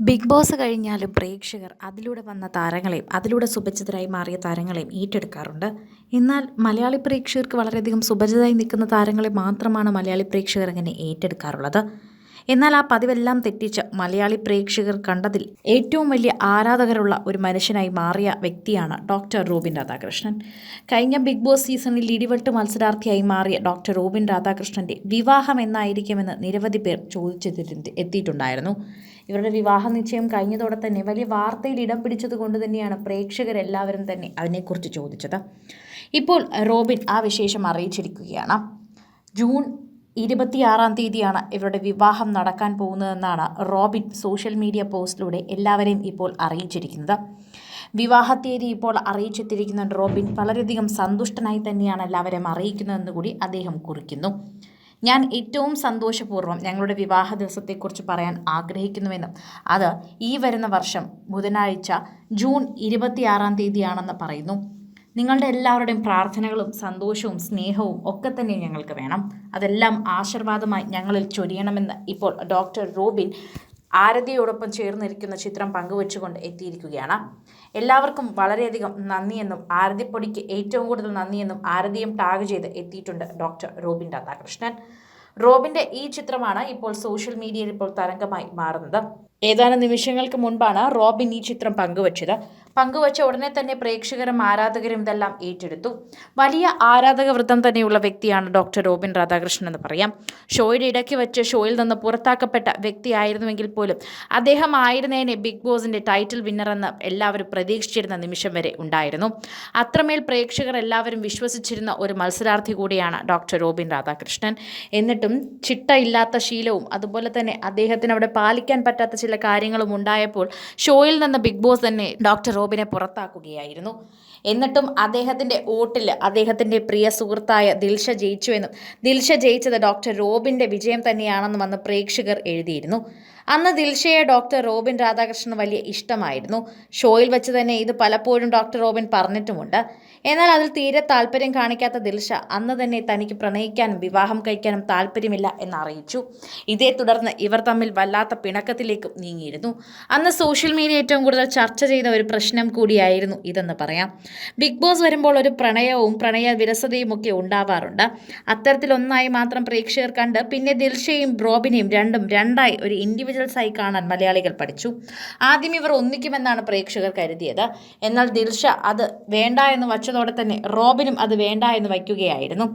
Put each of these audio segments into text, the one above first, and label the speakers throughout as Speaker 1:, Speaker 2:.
Speaker 1: Big boss കഴിഞ്ഞാലും പ്രേക്ഷകർ അതിലൂടെ വന്ന താരങ്ങളെയും അതിലൂടെ സുപരിചിതരായി മാറിയ താരങ്ങളെയും ഏറ്റെടുക്കാറുണ്ട്. എന്നാൽ മലയാളി പ്രേക്ഷകർക്ക് വളരെയധികം സുപരിചിതരായി നിൽക്കുന്ന താരങ്ങളെ മാത്രമാണ് മലയാളി പ്രേക്ഷകർ അങ്ങനെ ഏറ്റെടുക്കാറുള്ളത്. എന്നാൽ ആ പതിവെല്ലാം തെറ്റിച്ച് മലയാളി പ്രേക്ഷകർ കണ്ടതിൽ ഏറ്റവും വലിയ ആരാധകരുള്ള ഒരു മനുഷ്യനായി മാറിയ വ്യക്തിയാണ് ഡോക്ടർ റോബിൻ രാധാകൃഷ്ണൻ. കഴിഞ്ഞ ബിഗ് ബോസ് സീസണിൽ ഇടിവെട്ട് മത്സരാർത്ഥിയായി മാറിയ ഡോക്ടർ റോബിൻ രാധാകൃഷ്ണന്റെ വിവാഹം എന്നായിരിക്കുമെന്ന് നിരവധി പേർ ചോദിച്ചെത്തി എത്തിയിട്ടുണ്ടായിരുന്നു. ഇവരുടെ വിവാഹ നിശ്ചയം കഴിഞ്ഞതോടെ തന്നെ വലിയ വാർത്തയിൽ ഇടം പിടിച്ചത് കൊണ്ട് തന്നെയാണ് പ്രേക്ഷകരെല്ലാവരും തന്നെ അതിനെക്കുറിച്ച് ചോദിച്ചത്. ഇപ്പോൾ റോബിൻ ആ വിശേഷം അറിയിച്ചിരിക്കുകയാണ്. ജൂൺ ഇരുപത്തിയാറാം തീയതിയാണ് ഇവരുടെ വിവാഹം നടക്കാൻ പോകുന്നതെന്നാണ് റോബിൻ സോഷ്യൽ മീഡിയ പോസ്റ്റിലൂടെ എല്ലാവരെയും ഇപ്പോൾ അറിയിച്ചിരിക്കുന്നത്. വിവാഹ തീയതി ഇപ്പോൾ അറിയിച്ചെത്തിയിരിക്കുന്ന റോബിൻ. വളരെയധികം സന്തുഷ്ടനായി തന്നെയാണ് എല്ലാവരെയും അറിയിക്കുന്നതെന്ന് കൂടി അദ്ദേഹം കുറിക്കുന്നു. ഞാൻ ഏറ്റവും സന്തോഷപൂർവം ഞങ്ങളുടെ വിവാഹ ദിവസത്തെക്കുറിച്ച് പറയാൻ ആഗ്രഹിക്കുന്നുവെന്നും അത് ഈ വരുന്ന വർഷം ബുധനാഴ്ച ജൂൺ ഇരുപത്തിയാറാം തീയതിയാണെന്ന് പറയുന്നു. നിങ്ങളുടെ എല്ലാവരുടെയും പ്രാർത്ഥനകളും സന്തോഷവും സ്നേഹവും ഒക്കെ തന്നെ ഞങ്ങൾക്ക് വേണം. അതെല്ലാം ആശീർവാദമായി ഞങ്ങളിൽ ചൊരിയണമെന്ന് ഇപ്പോൾ ഡോക്ടർ റോബിൻ ആരതിയോടൊപ്പം ചേർന്നിരിക്കുന്ന ചിത്രം പങ്കുവച്ചുകൊണ്ട് എത്തിയിരിക്കുകയാണ്. എല്ലാവർക്കും വളരെയധികം നന്ദിയെന്നും ആരതിപ്പൊടിക്ക് ഏറ്റവും കൂടുതൽ നന്ദിയെന്നും ആരതിയും ടാഗ് ചെയ്ത് എത്തിയിട്ടുണ്ട് ഡോക്ടർ റോബിൻ രാധാകൃഷ്ണൻ. റോബിന്റെ ഈ ചിത്രമാണ് ഇപ്പോൾ സോഷ്യൽ മീഡിയയിൽ ഇപ്പോൾ തരംഗമായി മാറുന്നത്. ഏതാനും നിമിഷങ്ങൾക്ക് മുൻപാണ് റോബിൻ ഈ ചിത്രം പങ്കുവച്ചത്. പങ്കുവച്ച ഉടനെ തന്നെ പ്രേക്ഷകരും ആരാധകരും ഇതെല്ലാം ഏറ്റെടുത്തു. വലിയ ആരാധക വൃത്തം തന്നെയുള്ള വ്യക്തിയാണ് ഡോക്ടർ റോബിൻ രാധാകൃഷ്ണൻ എന്ന് പറയാം. ഷോയുടെ ഇടയ്ക്ക് വെച്ച് ഷോയിൽ നിന്ന് പുറത്താക്കപ്പെട്ട വ്യക്തിയായിരുന്നുവെങ്കിൽ പോലും അദ്ദേഹം ആയിരുന്നേനെ ബിഗ് ബോസിന്റെ ടൈറ്റിൽ വിന്നർ എന്ന് എല്ലാവരും പ്രതീക്ഷിച്ചിരുന്ന നിമിഷം വരെ ഉണ്ടായിരുന്നു. അത്രമേൽ പ്രേക്ഷകർ എല്ലാവരും വിശ്വസിച്ചിരുന്ന ഒരു മത്സരാർത്ഥി കൂടിയാണ് ഡോക്ടർ റോബിൻ രാധാകൃഷ്ണൻ. എന്നിട്ടും ചിട്ടയില്ലാത്ത ശീലവും അതുപോലെ തന്നെ അദ്ദേഹത്തിന് അവിടെ പാലിക്കാൻ പറ്റാത്ത ചില കാര്യങ്ങളും ഉണ്ടായപ്പോൾ ഷോയിൽ നിന്ന് ബിഗ് ബോസ് തന്നെ ഡോക്ടർ റോബിനെ പുറത്താക്കുകയായിരുന്നു. എന്നിട്ടും അദ്ദേഹത്തിന്റെ വോട്ടിൽ അദ്ദേഹത്തിന്റെ പ്രിയ സുഹൃത്തായ ദിൽഷ ജയിച്ചുവെന്നും ദിൽഷ ജയിച്ചത് ഡോക്ടർ റോബിന്റെ വിജയം തന്നെയാണെന്നും അന്ന് പ്രേക്ഷകർ എഴുതിയിരുന്നു. അന്ന് ദിൽഷയെ ഡോക്ടർ റോബിൻ രാധാകൃഷ്ണൻ വലിയ ഇഷ്ടമായിരുന്നു. ഷോയിൽ വെച്ച് തന്നെ ഇത് പലപ്പോഴും ഡോക്ടർ റോബിൻ പറഞ്ഞിട്ടുമുണ്ട്. എന്നാൽ അതിൽ തീരെ താല്പര്യം കാണിക്കാത്ത ദിൽഷ അന്ന് തന്നെ തനിക്ക് പ്രണയിക്കാനും വിവാഹം കഴിക്കാനും താല്പര്യമില്ല എന്നറിയിച്ചു. ഇതേ തുടർന്ന് ഇവർ തമ്മിൽ വല്ലാത്ത പിണക്കത്തിലേക്കും നീങ്ങിയിരുന്നു. അന്ന് സോഷ്യൽ മീഡിയ ഏറ്റവും കൂടുതൽ ചർച്ച ചെയ്ത ഒരു പ്രശ്നം കൂടിയായിരുന്നു ഇതെന്ന് പറയാം. ബിഗ് ബോസ് വരുമ്പോൾ ഒരു പ്രണയവും പ്രണയ വിരസതയും ഒക്കെ ഉണ്ടാവാറുണ്ട്. അത്തരത്തിലൊന്നായി മാത്രം പ്രേക്ഷകർ കണ്ട് പിന്നെ ദിൽഷയും റോബിനെയും രണ്ടും രണ്ടായി ഒരു ഇൻഡിവിജ്വൽസായി കാണാൻ മലയാളികൾ പഠിച്ചു. ആദ്യം ഇവർ ഒന്നിക്കുമെന്നാണ് പ്രേക്ഷകർ കരുതിയത്. എന്നാൽ ദിൽഷ അത് വേണ്ട എന്ന് വച്ചതോടെ തന്നെ റോബിനും അത് വേണ്ട എന്ന് വയ്ക്കുകയായിരുന്നു.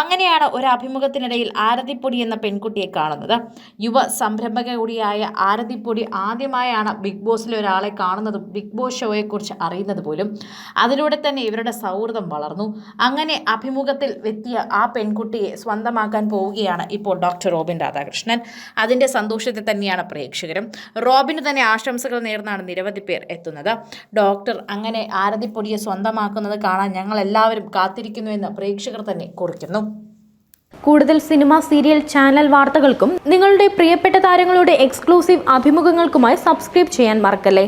Speaker 1: അങ്ങനെയാണ് ഒരു അഭിമുഖത്തിനിടയിൽ ആരതിപ്പൊടി എന്ന പെൺകുട്ടിയെ കാണുന്നത്. യുവ സംരംഭക കൂടിയായ ആരതിപ്പൊടി ആദ്യമായാണ് ബിഗ് ബോസിലെ ഒരാളെ കാണുന്നതും ബിഗ് ബോസ് ഷോയെക്കുറിച്ച് അറിയുന്നത് പോലും. അതിലൂടെ തന്നെ ഇവരുടെ സൗഹൃദം വളർന്നു. അങ്ങനെ അഭിമുഖത്തിൽ എത്തിയ ആ പെൺകുട്ടിയെ സ്വന്തമാക്കാൻ പോവുകയാണ് ഇപ്പോൾ ഡോക്ടർ റോബിൻ രാധാകൃഷ്ണൻ. അതിന്റെ സന്തോഷത്തെ തന്നെയാണ് പ്രേക്ഷകരും റോബിന് തന്നെ ആശംസകൾ നേർന്നാണ് നിരവധി പേർ എത്തുന്നത്. ഡോക്ടർ അങ്ങനെ ആരതിപ്പൊടിയെ സ്വന്തമാക്കുന്നത് കാണാൻ ഞങ്ങൾ എല്ലാവരും കാത്തിരിക്കുന്നുവെന്ന് പ്രേക്ഷകർ തന്നെ കുറിക്കുന്നു.
Speaker 2: കൂടുതൽ സിനിമ സീരിയൽ ചാനൽ വാർത്തകൾക്കും നിങ്ങളുടെ പ്രിയപ്പെട്ട താരങ്ങളുടെ എക്സ്ക്ലൂസീവ് അഭിമുഖങ്ങൾക്കുമായി സബ്സ്ക്രൈബ് ചെയ്യാൻ മറക്കല്ലേ?